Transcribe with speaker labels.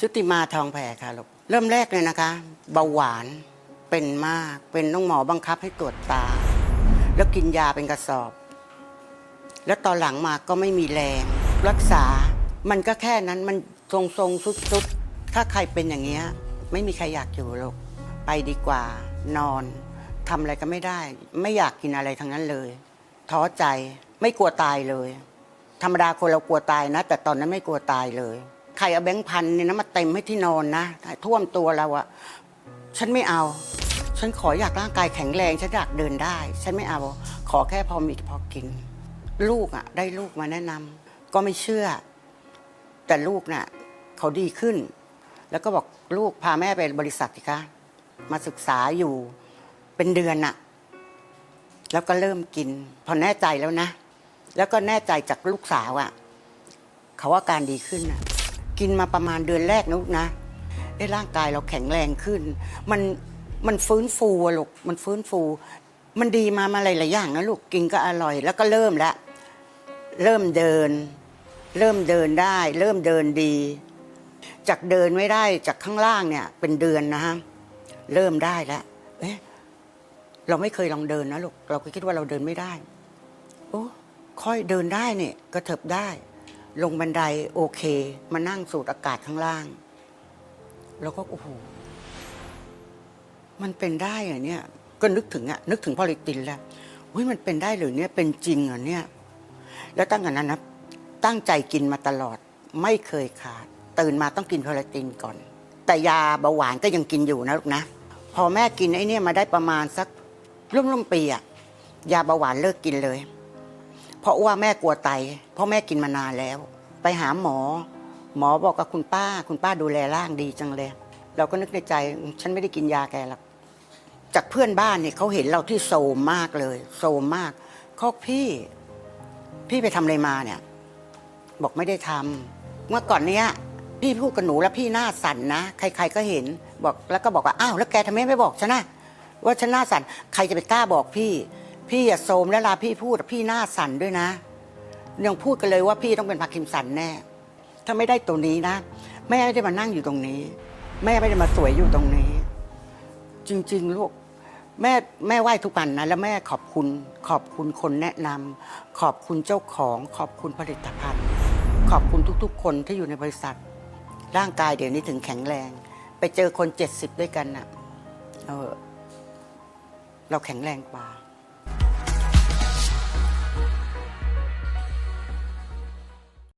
Speaker 1: ชุติมาทองแผ่ค่ะลูกเริ่มแรกเลยนะคะ เบาหวานเป็นมาก เป็นต้องหมอบังคับให้ตรวจตา แล้วกินยาเป็นกระสอบ แล้วตอนหลังมาก็ไม่มีแรง รักษามันก็แค่นั้นมันทรงทรงๆสุดๆถ้าใครเป็นอย่างเงี้ย ไม่มีใครอยากอยู่หรอกไปดีกว่า นอนทำอะไรก็ไม่ได้ ไม่อยากกินอะไรทั้งนั้นเลยท้อใจไม่กลัวตายเลย ธรรมดาคนเรากลัวตายนะ แต่ตอนนั้นไม่กลัวตายเลย ใครเอาแบงค์พันเนี่ยนะมาเต็มให้ที่นอนนะท่วมตัวเราอะฉันไม่เอา ฉันขออยากร่างกายแข็งแรงฉันอยากเดินได้ ฉันไม่เอาขอแค่พอมีพอกิน ลูกอะได้ลูกมาแนะนำก็ไม่เชื่อ แต่ลูกน่ะเขาดีขึ้น แล้วก็บอกลูกพาแม่ไปบริษัทสิคะมาศึกษาอยู่เป็นเดือนน่ะ แล้วก็เริ่มกิน พอแน่ใจแล้วนะ แล้วก็แน่ใจจากลูกสาวอะ่ะ เขาว่าการดีขึ้นน่ะ กินมาประมาณเดือนแรกนะลูกนะเอ้ร่างกายเราแข็งแรงขึ้น มันมันฟื้นฟูอะลูกมันฟื้นฟู มันดีมามาหลายๆอย่างนะลูกกินก็อร่อย แล้วก็เริ่มแล้วเริ่มเดิน เริ่มเดินได้ เริ่มเดินดี จากเดินไม่ได้จากข้างล่างเนี่ย เป็นเดือนนะฮะเริ่มได้แล้วเอ๊ะเราไม่เคยลองเดินนะลูกเราก็คิดว่าเราเดินไม่ได้โอ้ค่อยเดินได้เนี่ยกระเถิบได้ ลงบันไดโอเค มานั่งสูดอากาศข้างล่าง แล้วก็โอ้โหมันเป็นได้เหรอเนี่ย ก็นึกถึงอะนึกถึงพอลิตินแล้วอุ้ยมันเป็นได้หรือเนี่ยเป็นจริงเหรอเนี่ย แล้วตั้งแต่นั้นนะตั้งใจกินมาตลอด ไม่เคยขาด ตื่นมาต้องกินพอลิตินก่อน แต่ยาเบาหวานก็ยังกินอยู่นะลูกนะพอแม่กินไอ้นี่มาได้ประมาณสักร่วมๆปีอะยาเบาหวานเลิกกินเลย เพราะว่าแม่กลัวไต เพราะแม่กินมานานแล้ว ไปหาหมอ หมอบอกกับคุณป้า คุณป้าดูแลร่างดีจังเลย เราก็นึกในใจ ฉันไม่ได้กินยาแกหรอกจากเพื่อนบ้านเนี่ยเขาเห็นเราที่โซมมากเลยโซมมากเขาพี่ พี่ไปทำอะไรมาเนี่ย บอกไม่ได้ทำเมื่อก่อนเนี้ย พี่พูดกับหนูแล้วพี่หน้าสั่นนะใคร ๆก็เห็นบอกแล้วก็บอกว่าอ้าวแล้วแกทำไมไม่บอกฉันนะว่าฉันหน้าสั่นใครจะไปกล้าบอกพี่ พี่อย่าโซมแล้วลาพี่พูดพี่หน้าสั่นด้วยนะยังพูดกันเลยว่าพี่ต้องเป็นพาร์กินสันแน่ ถ้าไม่ได้ตัวนี้นะ แม่ไม่ได้มานั่งอยู่ตรงนี้ แม่ไม่ได้มาสวยอยู่ตรงนี้ จริง ๆ ลูกแม่แม่ไหว้ทุกวันนะ แล้วแม่ขอบคุณ ขอบคุณคนแนะนำขอบคุณเจ้าของ ขอบคุณผลิตภัณฑ์ ขอบคุณทุกๆ คนที่อยู่ในบริษัท ร่างกายเดี๋ยวนี้ถึงแข็งแรง ไปเจอคนเจ็ดสิบด้วยกันน่ะ เออ เราแข็งแรงกว่า